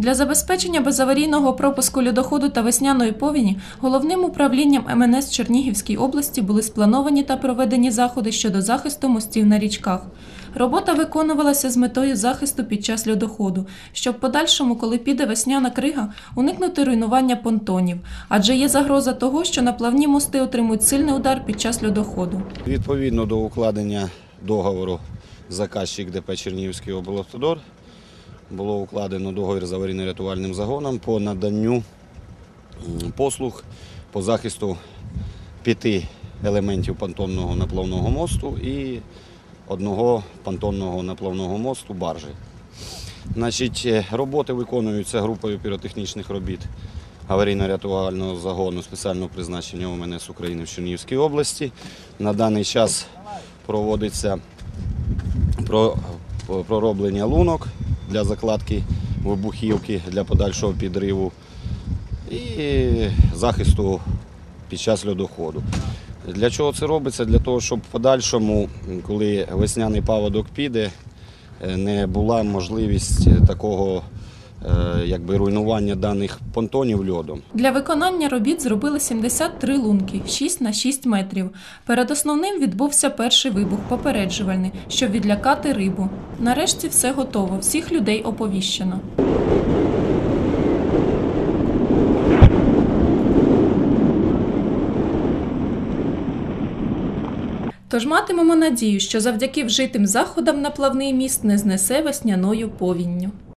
Для забезпечення безаварійного пропуску льодоходу та весняної повені головним управлінням МНС Чернігівській області були сплановані та проведені заходи щодо захисту мостів на річках. Робота виконувалася з метою захисту під час льодоходу, щоб подальшому, коли піде весняна крига, уникнути руйнування понтонів, адже є загроза того, що наплавні мости отримують сильний удар під час льодоходу. Відповідно до укладення договору заказчик ДП Чернігівський облавтодор було укладено договір з аварійно-рятувальним загоном по наданню послуг по захисту п'яти елементів понтонного наплавного мосту і одного понтонного наплавного мосту баржі. Значить, е, роботи виконуються групою піротехнічних робіт аварійно-рятувального загону спеціального призначення УМНС України в Чернігівській області. На даний час проводиться пророблення лунок для закладки вибухівки для подальшого підриву і захисту під час льодоходу. Для чого це робиться? Для того, щоб в подальшому, коли весняний паводок піде, е, не була можливість такого якби, руйнування даних понтонів льодом. Для виконання робіт зробили 73 лунки 6 на 6 метрів. Перед основним відбувся перший вибух попереджувальний, щоб відлякати рибу. Нарешті все готово, всіх людей оповіщено. Тож матимемо надію, що завдяки вжитим заходам наплавний міст не знесе весняною повінню.